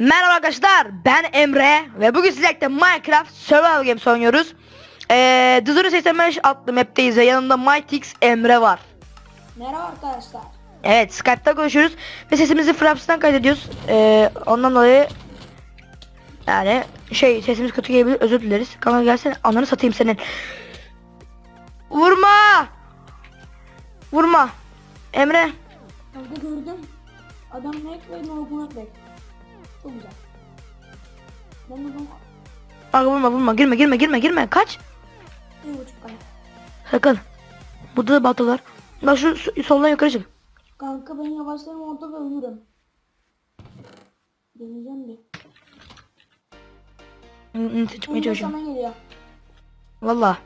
Merhaba arkadaşlar ben Emre ve bugün sizlerle Minecraft Survival Games oynuyoruz. Ee, Dızırı 85 adlı map'teyiz ve yanımda Mytix Emre var. Merhaba arkadaşlar. Evet Skype'ta konuşuyoruz ve sesimizi Fraps'tan kaydediyoruz. Ee, ondan dolayı yani şey sesimiz kötü gelebilir özür dileriz. Kanka gelsene ananı satayım senin. Vurma! Vurma. Emre Kanka gördüm. Adam ne ve ne olduğunu bek. Çok güzel. De bunu Aga vurma vurma girme girme girme girme kaç. bir buçuk kare. Sakın. Burada da baltalar. Bak şu su- soldan yukarı çık. Kanka ben yavaşlarım orada ve ölürüm. Deneyeceğim bir. N- n- Çıkmaya Önce çalışıyorum. sana geliyor. Valla.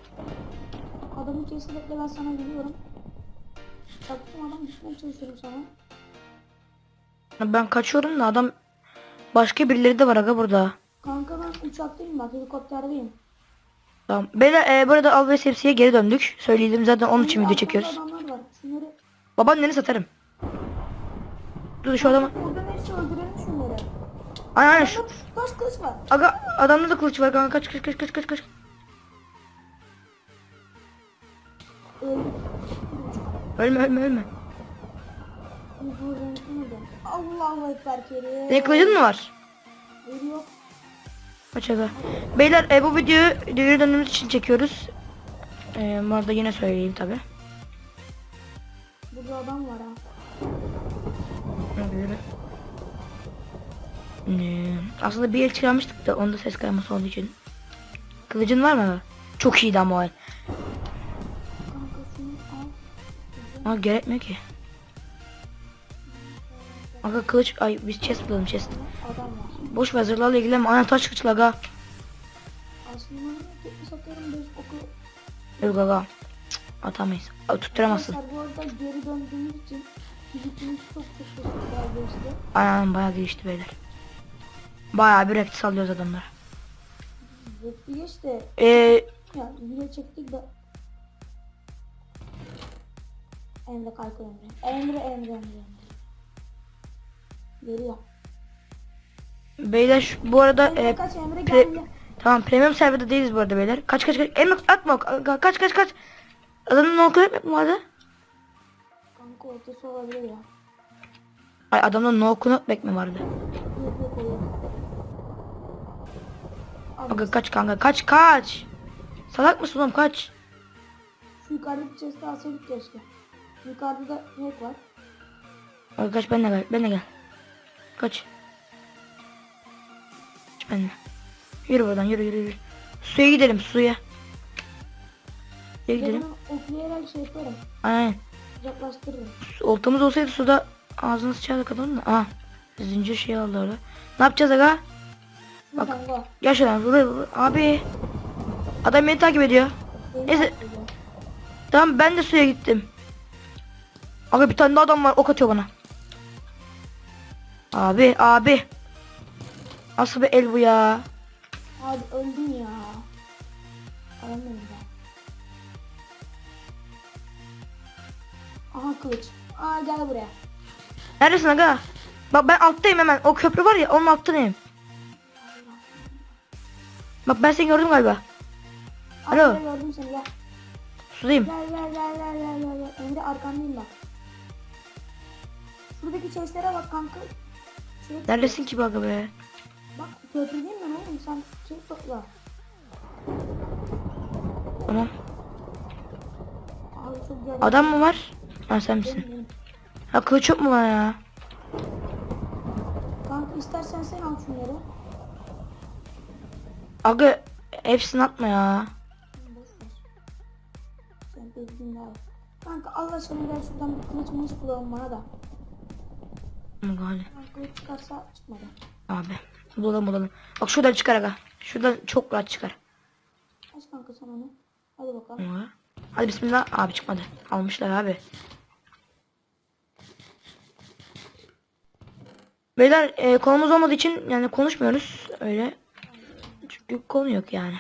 Adamın içerisinde bekle ben sana geliyorum. Çaktım adam gitmeye çalışıyorum sana. Ben kaçıyorum da adam başka birileri de var aga burada. Kanka ben uçaktayım bak helikopterdeyim. Tamam. Beyler e, burada al ve sepsiye geri döndük. Söyledim zaten onun için video çekiyoruz. Adamlar var. Şunları Babaanneni satarım. Dur şu adamı. Burada neyse öldürelim şunları. Aynen aynen şu. Taş kılıç var. Aga adamda da kılıç var kanka kaç kaç kaç kaç kaç kaç. Ölme ölme ölme. Allahu Ekber Kerim. Senin kılıcın mı var? Aga. Beyler e, bu videoyu geri döndüğümüz için çekiyoruz. E, bu arada yine söyleyeyim tabi. Burada adam var ha. Olabilir. Ee, aslında bir el çıkarmıştık da onda ses kayması olduğu için. Kılıcın var mı? Çok iyiydi ama o el. Ama gerekmiyor ki. Aga kılıç ay biz chest bulalım chest. Adam. Boş ver zırhlarla ilgilenme. Aynen taş kılıçla aga. Aslında tekli satıyorum biz oku. Yok aga. Cık, Atamayız. Aa, Tutturamazsın. Arkadaşlar bu arada geri döndüğümüz için fizikimiz çok çok çok güzel geçti. Aynen bayağı gelişti beyler. Bayağı bir rekti sallıyoruz adamlara. Zıttı geçti. Ee, Ya video çektik de. Emre kalk Emre. Emre Emre Emre. Emre. Geliyor. Beyler şu- bu arada Emre e, kaç Emre pre- geldi. tamam premium serverda değiliz bu arada beyler. Kaç kaç kaç. Emre atma. Kaç kaç kaç. Adamın no clip mi vardı? Kanka ortası olabilir ya. Ay adamda no knockback mi vardı? Aga kaç kanka kaç kaç. Salak mısın oğlum kaç. Şu yukarıdaki chest'i alsaydık keşke. Yukarıda da renk var. Aga kaç benimle gel benimle gel. Kaç. Benimle. Yürü buradan yürü yürü yürü. Suya gidelim suya. Suya Ya gidelim. ben oklayarak şey yaparım. Aynen. Uzaklaştırırım. Oltamız olsaydı suda ağzını sıçardık adamın da. Aa. Zincir şey aldı orada. Ne yapacağız aga? Bak. Gel şuradan buraya, buraya. Abi. Adam beni takip ediyor. beni Neyse. takip ediyor. Tamam ben de suya gittim. Aga bir tane daha adam var ok atıyor bana. Abi abi. Nasıl bir el bu ya? Abi öldüm ya. Aramıyorum ben. Aha kılıç. Aa gel buraya. Neredesin aga? Bak ben alttayım hemen. O köprü var ya onun alttayım. Bak ben seni gördüm galiba. Alo. Alo. gördüm seni gel. Sudayım. Gel gel gel gel gel. gel. Emre arkandayım bak. Şuradaki chestlere bak kanka. Şey, Neredesin ki bak be? Bak köprüdeyim ben oğlum sen şey topla. Tamam. Abi çok güzel. Adam mı var? Ha sen misin? Ha kılıç yok mu bana ya? Kanka istersen sen al şunları. Aga hepsini atma ya. Sen bildiğin al. Kanka Allah aşkına gel şuradan bir kılıç mılıç bulalım bana da. Ama gali. Lan Kılıç çıkarsa çıkmadı. Abi. Bulalım bulalım. Bak şuradan çıkar aga. Şuradan çok rahat çıkar. Aç kanka sen onu. Hadi bakalım. Ama- Hadi bismillah. Abi çıkmadı. Almışlar abi. Beyler e, konumuz olmadığı için yani konuşmuyoruz öyle. Çünkü konu yok yani.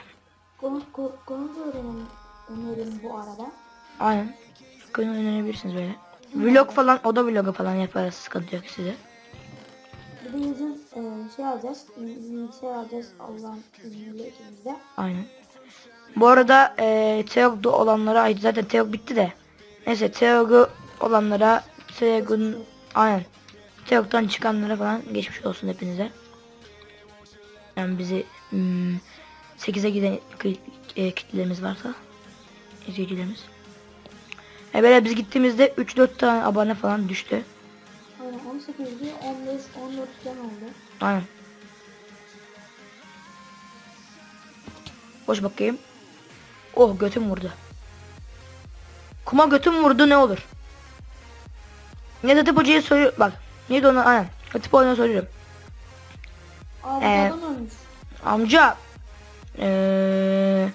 Konu, konu, konu da öğrenelim. Önerim bu arada. Aynen. Konu önerebilirsiniz böyle. Vlog falan, oda vlogu falan yaparız sıkıntı yok size. Yazın e, şey alacağız. Bilgisayar alacağız Allah'ın izniyle. Aynen. Bu arada e, Teog'da olanlara ay zaten Teog bitti de. Neyse Teog'u olanlara Teog'un aynen. Teog'dan çıkanlara falan geçmiş olsun hepinize. Yani bizi hmm, 8'e giden e, kitlelerimiz varsa izleyicilerimiz. E böyle biz gittiğimizde 3-4 tane abone falan düştü. Aynen 18'di 15 14 falan oldu. Aynen. Boş bakayım. Oh götüm vurdu. Kuma götüm vurdu ne olur? Ne Hatip Hoca'ya soruyor bak. Neydi ona aynen. Hatip Hoca'ya soruyorum. Abi Ee. Amca eee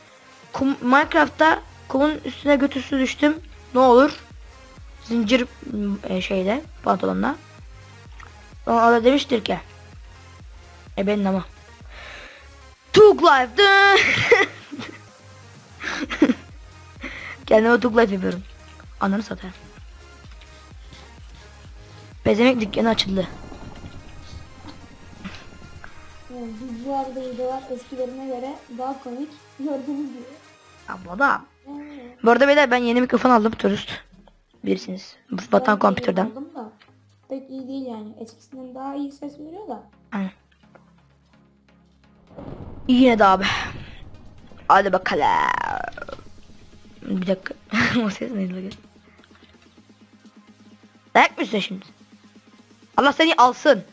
kum, Minecraft'ta kumun üstüne götürsü düştüm. Ne olur? Zincir e, şeyde pantolonla. O da demiştir ki. E benim ama. Tug life. Kendime tug life yapıyorum. Ananı satayım. Pezemek dükkanı açıldı. Yani videolarda videolar eskilerine göre daha komik. Gördüğünüz gibi. Ama da. Ee, Bu arada beyler ben yeni mikrofon aldım turist. Birisiniz. Vatan iyi aldım da Pek iyi değil yani. Eskisinden daha iyi ses veriyor da. Aynen. Yine de abi. Hadi bakalım. Bir dakika. o ses neydi bakayım? Dayak mı üstüne şimdi? Allah seni alsın.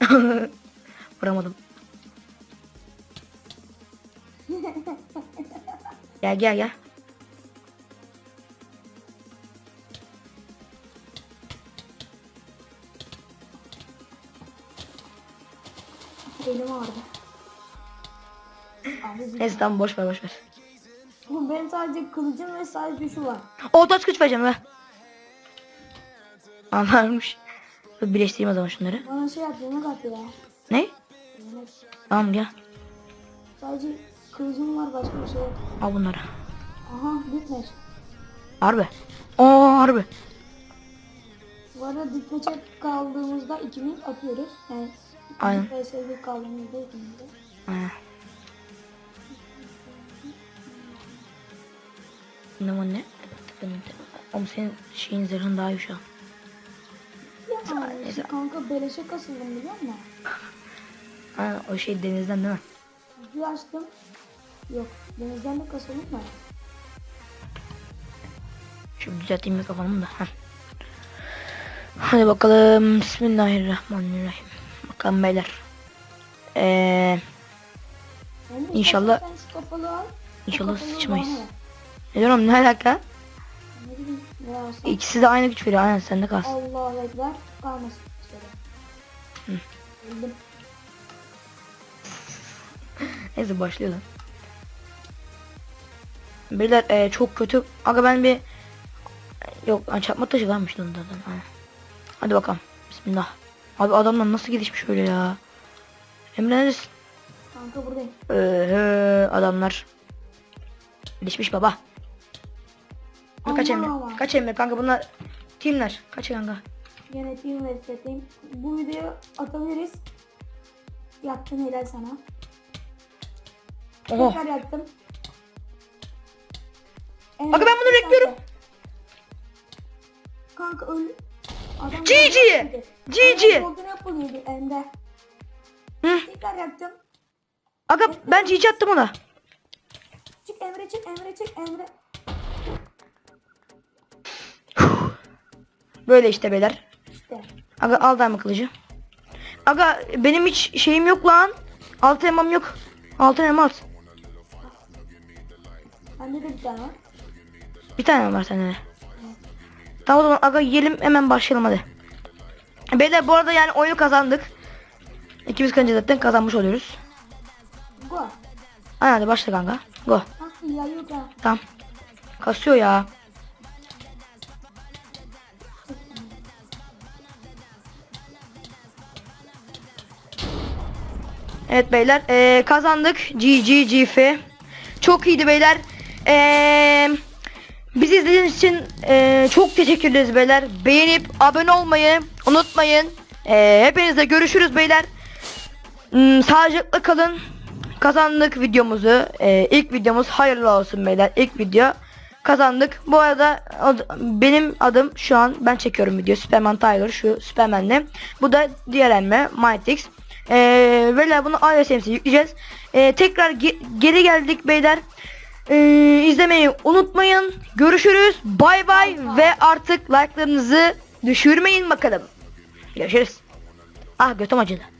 Vuramadım. gel gel gel. Elim ağrıdı. Neyse tamam boş ver boş ver. Bu benim sadece kılıcım ve sadece şu var. O taş güç vereceğim be. Anlarmış. Birleştireyim o zaman şunları. Bana şey yap yemek at ya. Ne? Yemek. Tamam gel. Sadece kılıcım var başka bir şey yok. Al bunları. Aha bitmiş. Harbi. Oo harbi. Bu arada ditmeçe kaldığımızda ikimiz atıyoruz. Yani Aynen. PSV kaldığımızda ikimiz de. Ha. Ne bu ne? Oğlum senin şeyin zırhın daha iyi şu an. Ya neyse. kanka beleşe kasıldım biliyor musun? Ha, o şey denizden değil mi? Bir açtım. Yok denizden de kasıldım da. Şu düzelteyim mikrofonumu da. Heh. Hadi bakalım. Bismillahirrahmanirrahim. Bakalım beyler. Emre, İnşallah- İnşallah sıçmayız. ne diyorum ne alaka? İkisi de aynı güç veriyor. Aynen sende kalsın. Allahu Ekber kalmasın. Neyse başlayalım. Beyler eee, çok kötü. Aga ben bir yok çarpma taşı varmış lan zaten. Ha. Hadi bakalım. Bismillah. Abi adamlar nasıl gelişmiş öyle ya. Emre neredesin? Kanka buradayım. Ee, adamlar gelişmiş baba. Kaç Aman Emre? aman. Kaç Emre kanka bunlar timler. Kaç kanka? Yöneteyim ve seteyim. Bu videoyu atabiliriz. Yaptın helal sana. Oho. Tekrar yaptım. Aga ben bunu bekliyorum. Kanka öl. GG. GG. Golden Apple yedi. Hı. Tekrar yaptım. Aga ben çiğ attım ona. Çık Emre çık Emre çık Emre. Böyle işte beyler. İşte. Aga al daima kılıcı. Aga benim hiç şeyim yok lan. Altı elmam yok. Altın elma at. Bende de bir tane var. Bir tane var sende de. Tamam o zaman aga yiyelim hemen başlayalım hadi. Beyler bu arada yani oyunu kazandık. İkimiz kanca zaten kazanmış oluyoruz. Go. Aynen hadi başla kanka. Go. Ya. Tamam. Kasıyor ya. Evet beyler eee, kazandık. GG GF. Çok iyiydi beyler. Eee, Bizi izlediğiniz için e, çok teşekkür ederiz beyler. Beğenip abone olmayı unutmayın. E, hepinizle görüşürüz beyler. Hmm, sağlıcakla kalın. Kazandık videomuzu. E, ilk videomuz hayırlı olsun beyler. İlk video kazandık. Bu arada ad- benim adım şu an ben çekiyorum video. Superman Tiger şu Superman'le. Bu da diğer elme Mytix. Ee, beyler bunu iOS'e yükleyeceğiz. Ee, tekrar ge- geri geldik beyler. Ee, izlemeyi unutmayın. Görüşürüz. Bay bay ve artık like'larınızı düşürmeyin bakalım. Görüşürüz. Ah götüm acıdı.